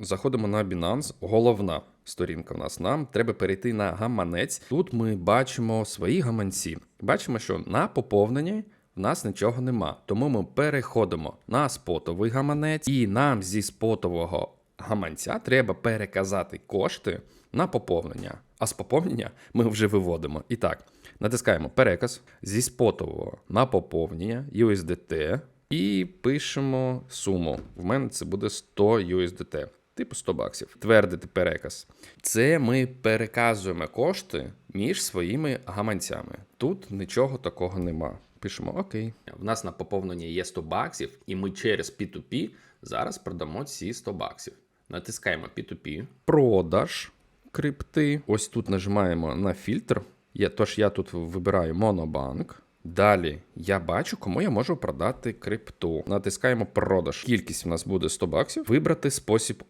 заходимо на Binance. Головна сторінка в нас. Нам треба перейти на гаманець. Тут ми бачимо свої гаманці. Бачимо, що на поповненні в нас нічого нема. Тому ми переходимо на спотовий гаманець, і нам зі спотового гаманця треба переказати кошти на поповнення. А з поповнення ми вже виводимо. І так, натискаємо переказ зі спотового на поповнення USDT і пишемо суму. В мене це буде 100 USDT. Типу 100 баксів. Твердити переказ. Це ми переказуємо кошти між своїми гаманцями. Тут нічого такого нема. Пишемо окей. В нас на поповнення є 100 баксів, і ми через P2P зараз продамо ці 100 баксів. Натискаємо P2P. Продаж крипти. Ось тут нажимаємо на фільтр. Я, тож я тут вибираю Монобанк. Далі я бачу, кому я можу продати крипту. Натискаємо продаж. Кількість у нас буде 100 баксів. Вибрати спосіб